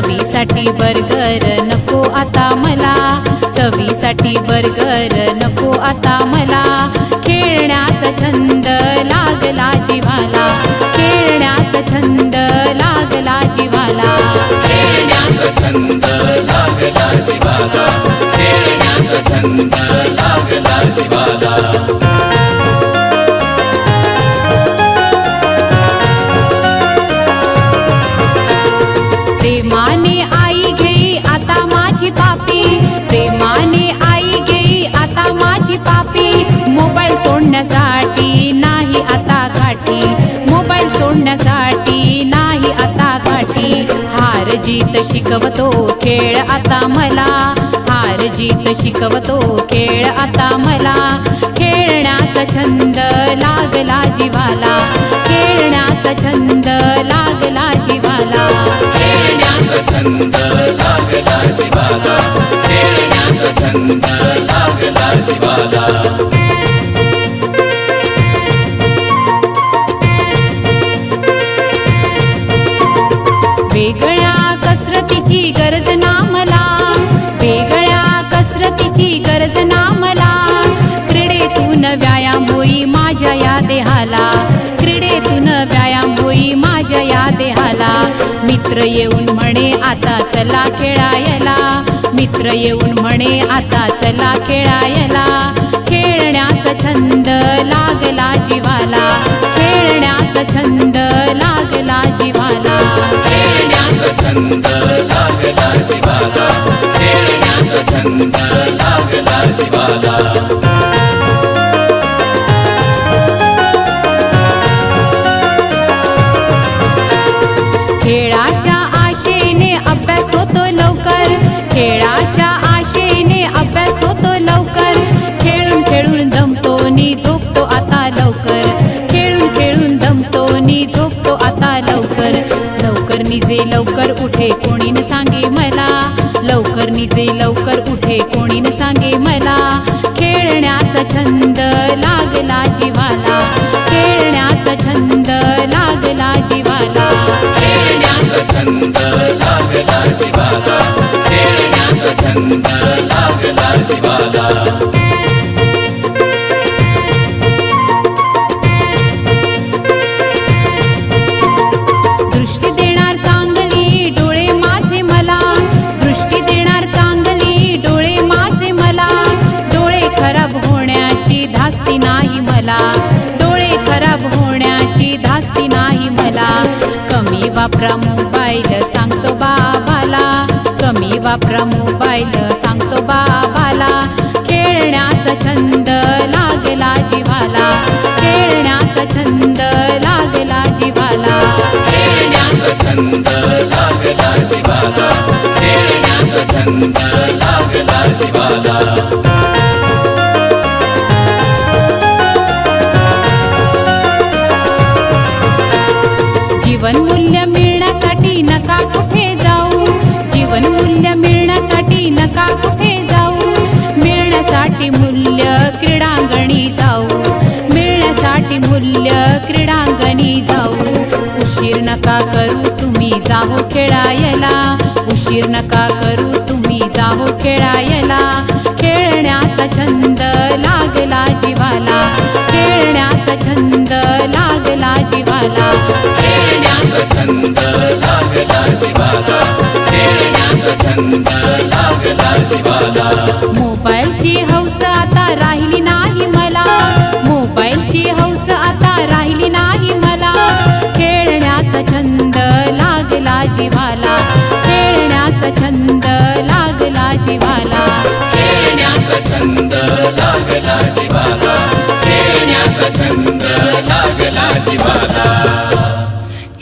चवीसाठी burger नको आता मला. चवीसाठी बर्गर नको आता मला. खेळण्याचा छंद लागला जीवा सोडण्यासाठी नाही आता काठी. मोबाईल सोडण्यासाठी नाही आता काठी. हार जीत शिकवतो खेळ आता मला. हार जीत शिकवतो खेळ आता मला. खेळण्याचा छंद लागला जीवाला. खेळण्याचा छंद लागला जीवाला. खेळण्याचा छंद लागला जीवाला. खेळण्याचा छंद लागला जीवाला. मित्र येऊन म्हणे आता चला खेळायला. मित्र येऊन म्हणे आता चला खेळायला. खेळण्याचा छंद लागला जीवाला. खेळण्याचा छंद लागला जीवाला. खेळण्याचा छंद लागला जीवाला. खेळण्याचा छंद लागला जीवाला. निजे लवकर उठे कोणीन सांगे मला. लवकर निजे लवकर उठे कोणीन सांगे मला. खेळण्याचा छंद लागला जीवाला. खेळण्याचा छंद लागला जीवाला. खेळण्याचा छंद लागला जीवाला. खेळण्याचा छंद लागला जीवाला. मूल्य क्रीडांगणी जाऊ. उशीर नका करू तुम्ही जाहो खेळायला. उशीर नका करू तुम्ही जाहो खेळायला. खेळण्याचा छंद लागला जीवाला. खेळण्याचा छंद लागला जीवाला. खेळण्याचा छंद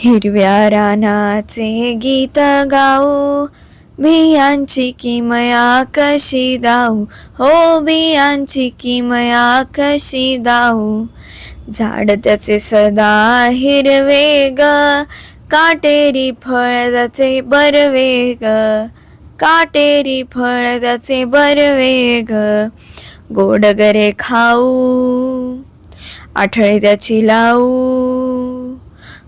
हिरव्या रानाचे गीत गाऊ. बियांची किमया कशी दाऊ? हो बियांची किमया कशी दाऊ? झाड त्याचे सदा हिरवे ग. काटेरी फळ त्याचे बरवे ग. काटेरी फळ त्याचे बरवे ग. गोड गरे खाऊ. आठळे त्याची लावू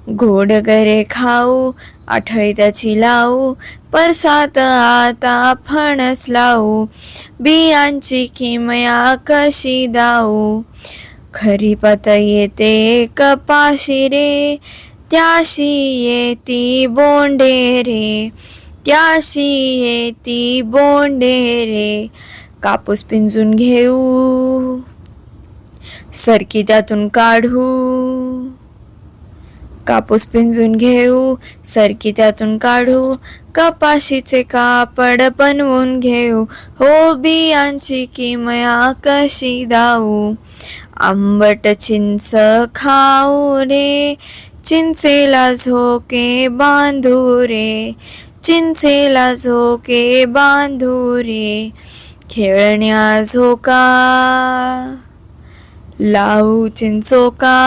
गोड गरे खाऊ आठळी त्याची लावू परसात आता फणस लावू बियांची किमया कशी दाऊ? खरीपात येते कपाशी रे त्याशी येती बोंडे रे त्याशी येती बोंडे रे कापूस पिंजून घेऊ सरकी त्यातून काढू. कापूस पिंजून घेऊ सरकी त्यातून काढू कपाशीचे कापड बनवून घेऊ हो बियांची किमया कशी दाऊ. आंबट चिंच खाऊ रे चिंचेला झोके बांधू रे चिंचेला झोके बांधू रे खेळण्या झोका लावू चिंचोका.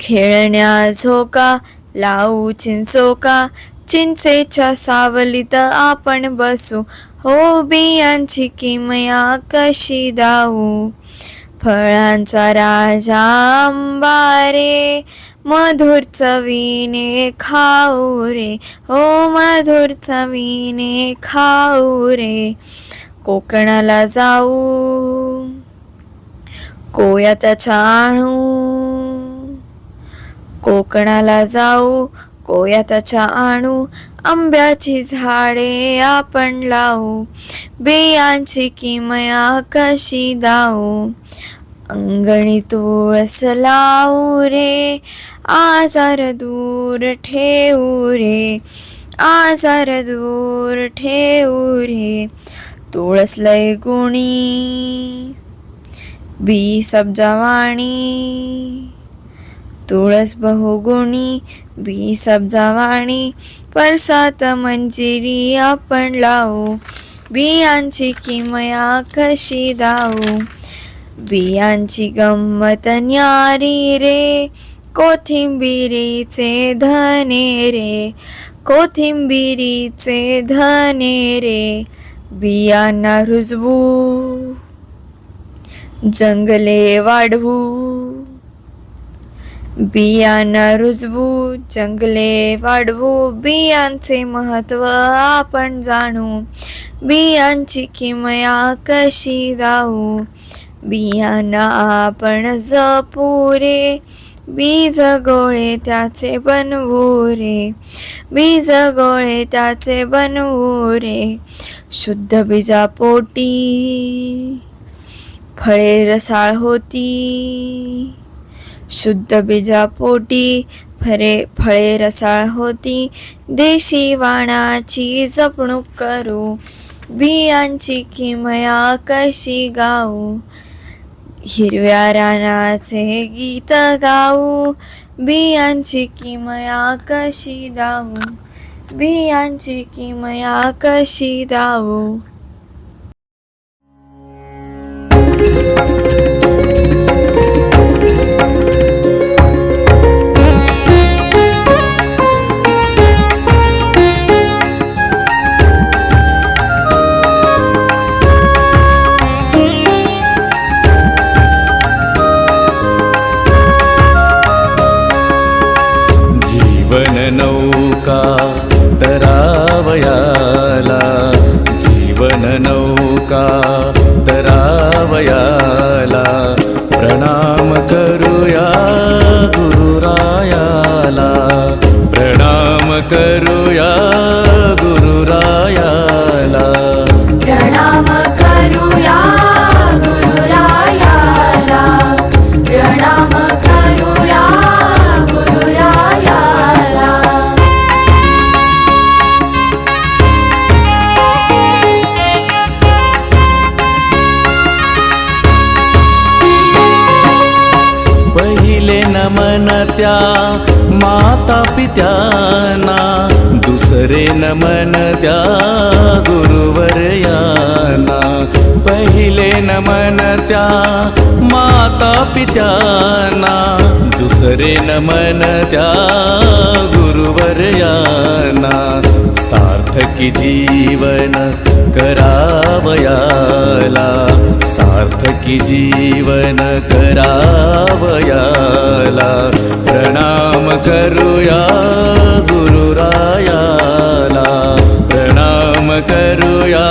खेळण्या झोका लावू चिंचोका चिंचेच्या सावलीत आपण बसू. हो बियांची किमया कशी दाऊ? फळांचा राजा आंबा रे मधुर चवीने खाऊ रे. हो मधुर चवीने खाऊ रे. कोकणाला जाऊ. कोयात आणू कोकणाला जाऊ कोयाताच्या आणू आंब्याची झाडे आपण लावू बियांची किमया कशी दाऊ. अंगणी तुळस लावू रे आजार दूर ठेवू रे आजार दूर ठेवू रे. तुळस लय गुणी बी सब्जावाणी. तुळस बहुगुणी बी सब्जावाणी परसात मंजिरी आपण लावू. बियांची किमया कशी दाऊ? बियांची गंमत न्यारी रे कोथिंबिरीचे धने रे कोथिंबिरीचे धने रे बियांना रुजवू. जंगले वाढवू. बियांना रुजवू जंगले वाढवू बियांचे महत्त्व आपण जाणू. बियांची किमया कशी दाऊ बियांना आपण जपू रे. बीज गोळे त्याचे बनवू रे. बीज गोळे त्याचे बनवू रे. शुद्ध बीजापोटी फळे रसाळ होती. शुद्ध बीजापोटी फरे फळे रसाळ होती. देशी वाणाची जपणूक करू. बियांची किमया कशी गाऊ. हिरव्या रानाचे गीत गाऊ. बियांची किमया कशी दाऊ. बियांची किमया कशी दाऊ. जीवन नौका तरावयाला जीवन नौका तरावयाला प्रणाम करूया गुरुरायाला प्रणाम करूया गुरुरायाला. माता दुसरे नमन त्या गुरुवर गुरुवर्यांना पहिले नमन त्या माता पित्यांना दुसरे नमन त्या गुरुवर गुरुवर्यांना सार्थकी जीवन करावयाला. सार्थकी जीवन करावयाला. प्रणाम करूया गुरुरायाला. प्रणाम करूया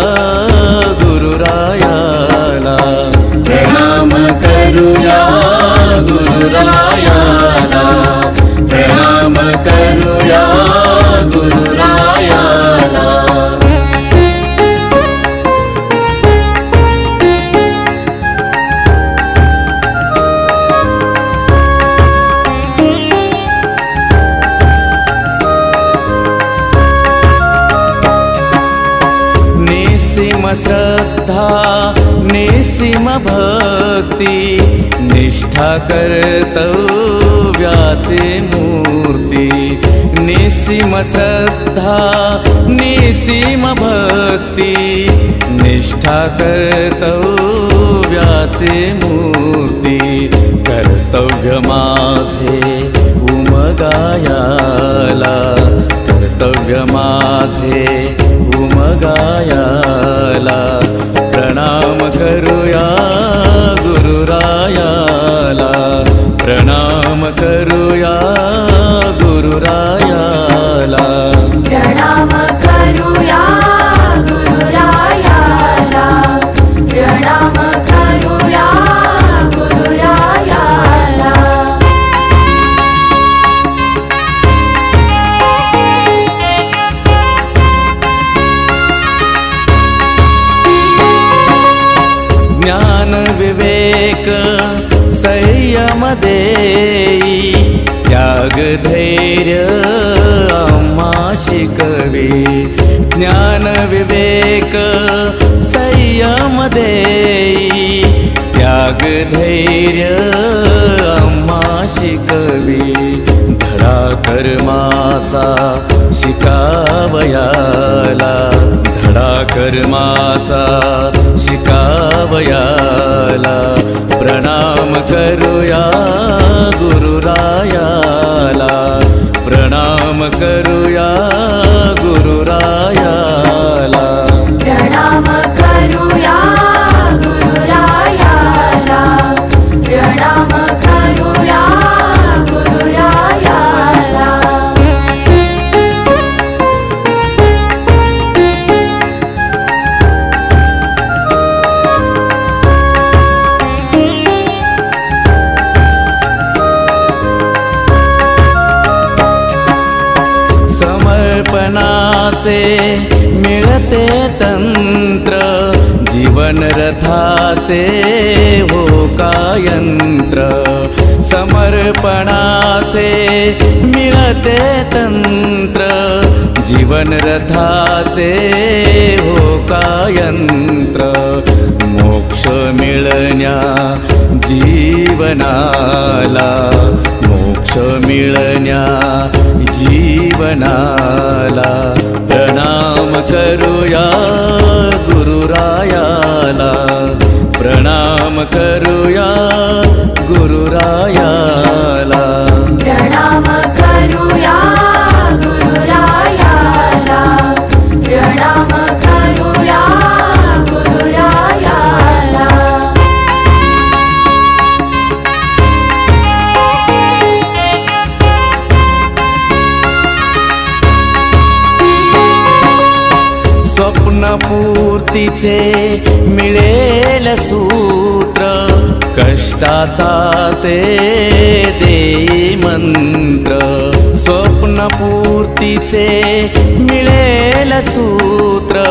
गुरुरायाला. प्रणाम करूया गुरुरायाला. प्रणाम कर कर्तव्याचे मूर्ती. निसीम श्रद्धा निसीम भक्ती. निष्ठा कर्तव्याचे मूर्ती. कर्तव्य माझे उमगायाला. कर्तव्य माझे उमगायाला प्रणाम करूया गुरुरायाला. प्रणाम करूया गुरुरायाला. विवेक संयम देई त्याग धैर्य अम्मा शिकवी. धडा कर्माचा शिकावयाला. धडा कर्माचा शिकावयाला. प्रणाम करूया गुरुरायाला. प्रणाम करूया समर्पणाचे मिळते तंत्र जीवन रथाचे हो कायंत्र. समर्पणाचे मिळते तंत्र जीवन रथाचे हो कायंत्र. मोक्ष मिळण्या जीवनाला मिळण्या जीवनाला प्रणाम करूया गुरुरायाला. प्रणाम करूया गुरुरायाला. स्वप्नपूर्तीचे मिळेल सूत्र. कष्टाचा ते दे मंत्र. स्वप्नपूर्तीचे मिळेल सूत्र.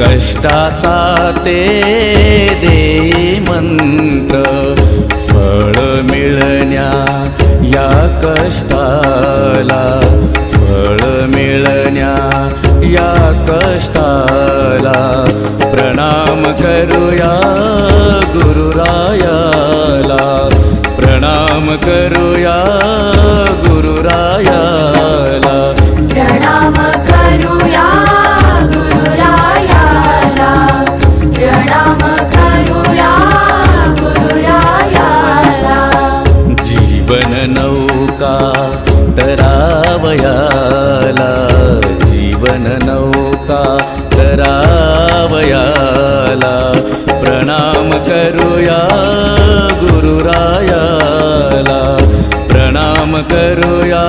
कष्टाचा ते दे मंत्र. फळ मिळण्या या कष्टाला फळ मिळण्या या कष्टाला प्रणाम करूया गुरुरायाला. प्रणाम करूया गुरुरायाला. प्रणाम करूया प्रणाम नौका तरावयाला. जीवन नौ करावयाला प्रणाम करूया गुरुरायाला. प्रणाम करूया